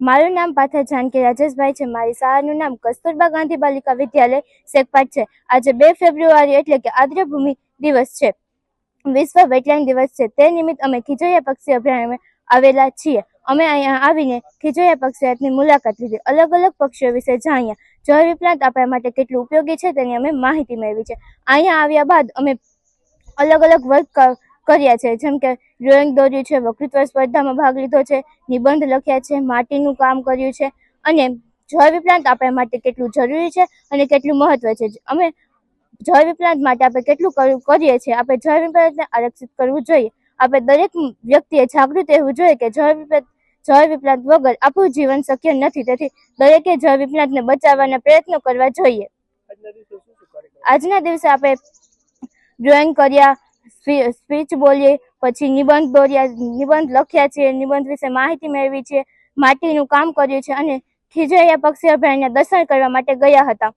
મારું નામ પાથર જાનકી રાજેશભાઈ છે. મારી શાળાનું નામ કસ્તુરબા ગાંધી બાલિકા વિદ્યાલય શેખપાટ છે. આજે બે ફેબ્રુઆરી એટલે કે આદ્રભૂમિ દિવસ છે. વિશ્વ વેટલેન્ડ દિવસ છે. તે નિમિત્ત અમે ખીજોયા પક્ષી અભયારણ્યમાં આવેલા છીએ. અમે અહીંયા આવીને ખીજોયા પક્ષીયાતની મુલાકાત લીધી. અલગ અલગ પક્ષીઓ વિશે જાણ્યા. જળ વિપ્લાન્ટ આપણા માટે કેટલું ઉપયોગી છે તેની અમે માહિતી મેળવી છે. અહીંયા આવ્યા બાદ અમે અલગ અલગ વર્ક કર્યા છે. જેમ કે ડ્રોઈંગ દોર્યું છે, વક્તૃત્વ સ્પર્ધામાં ભાગ લીધો છે, નિબંધ લખ્યા છે, માટીનું કામ કર્યું છે અને જળ વિપ્લાંત આપણા માટે કેટલું જરૂરી છે અને કેટલું મહત્વ છે. અમે જળ વિપ્લાંત માટે આપણે કેટલું કરીએ છીએ? આપણે જળ વિપ્લાંતને આરક્ષિત કરવું જોઈએ. આપણે દરેક વ્યક્તિએ જાગૃત રહેવું જોઈએ કે જળ વિપ્લાંત જળ વિપ્લાંત વગર આપણું જીવન શક્ય નથી. તેથી દરેકે જળ વિપ્લાંતને બચાવવાના પ્રયત્નો કરવા જોઈએ. આજના દિવસે આપણે ડ્રોઈંગ કર્યા સ્પીચ બોલીએ, પછી નિબંધ દોર્યા, નિબંધ લખ્યા છે, નિબંધ વિશે માહિતી મેળવી છે, માટીનું કામ કર્યું છે અને ખીજડીયા પક્ષી અભયારણ્ય દર્શન કરવા માટે ગયા હતા.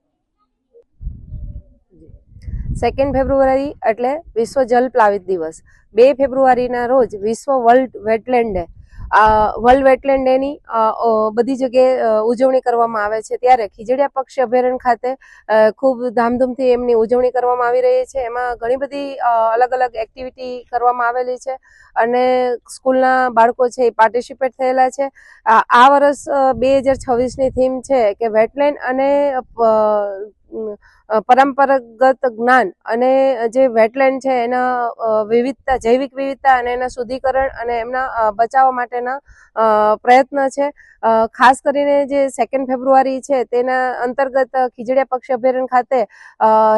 સેકન્ડ ફેબ્રુઆરી એટલે વિશ્વ જલ પ્લાવિત દિવસ. બે ફેબ્રુઆરીના રોજ વિશ્વ world wetland day world wetland ડેની બધી જગ્યાએ ઉજવણી કરવામાં આવે છે. ત્યારે ખીજડીયા પક્ષી અભયારણ્ય ખાતે ખૂબ ધામધૂમથી એમની ઉજવણી કરવામાં આવી રહી છે. એમાં ઘણી બધી અલગ અલગ એક્ટિવિટી કરવામાં આવેલી છે અને સ્કૂલના બાળકો છે એ પાર્ટિસિપેટ થયેલા છે. આ આ વર્ષ બે હજાર છવ્વીસની થીમ છે કે વેટલેન્ડ અને પરંપરાગત જ્ઞાન અને જે વેટલેન્ડ છે એના વિવિધતા, જૈવિક વિવિધતા અને એના શુદ્ધિકરણ અને એમના બચાવવા માટેના પ્રયત્ન છે. ખાસ કરીને જે સેકન્ડ ફેબ્રુઆરી છે તેના અંતર્ગત ખીજડીયા પક્ષી અભયારણ્ય ખાતે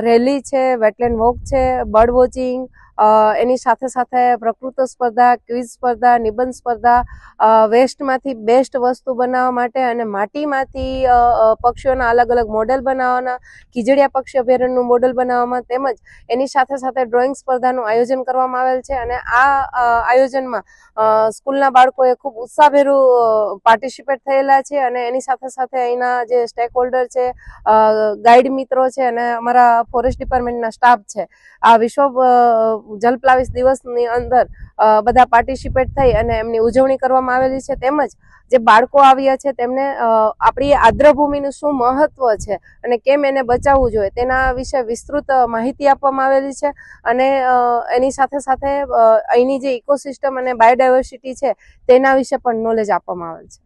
રેલી છે વેટલેન્ડ વોક છે બર્ડ વોચિંગ એની સાથે સાથે પ્રકૃતિ સ્પર્ધા, ક્વિઝ સ્પર્ધા, નિબંધ સ્પર્ધા વેસ્ટમાંથી બેસ્ટ વસ્તુ બનાવવા માટે અને માટીમાંથી પક્ષીઓના અલગ અલગ મોડેલ બનાવવાના, ખીજડીયા પક્ષી અભયારણ્યનું મોડેલ બનાવવામાં તેમજ એની સાથે સાથે ડ્રોઈંગ સ્પર્ધાનું આયોજન કરવામાં આવેલ છે અને આ આયોજનમાં સ્કૂલના બાળકોએ ખૂબ ઉત્સાહભેરું પાર્ટિસિપેટ થયેલા છે અને એની સાથે સાથે અહીંના જે સ્ટેક હોલ્ડર છે ગાઈડ મિત્રો છે અને અમારા ફોરેસ્ટ ડિપાર્ટમેન્ટના સ્ટાફ છે. આ વિશ્વ અ, જલપ્લાવિત દિવસની અંદર બધા પાર્ટિસિપેટ થઈ અને એમની ઉજવણી કરવામાં આવેલી છે. તેમજ જે બાળકો આવ્યા છે તેમને આપણી આદ્રભૂમિનું શું મહત્વ છે અને કેમ એને બચાવવું જોઈએ તેના વિશે વિસ્તૃત માહિતી આપવામાં આવેલી છે. અને એની સાથે સાથે અહીંની જે ઇકોસિસ્ટમ અને બાયોડાયવર્સિટી છે તેના વિશે પણ નોલેજ આપવામાં આવેલ છે.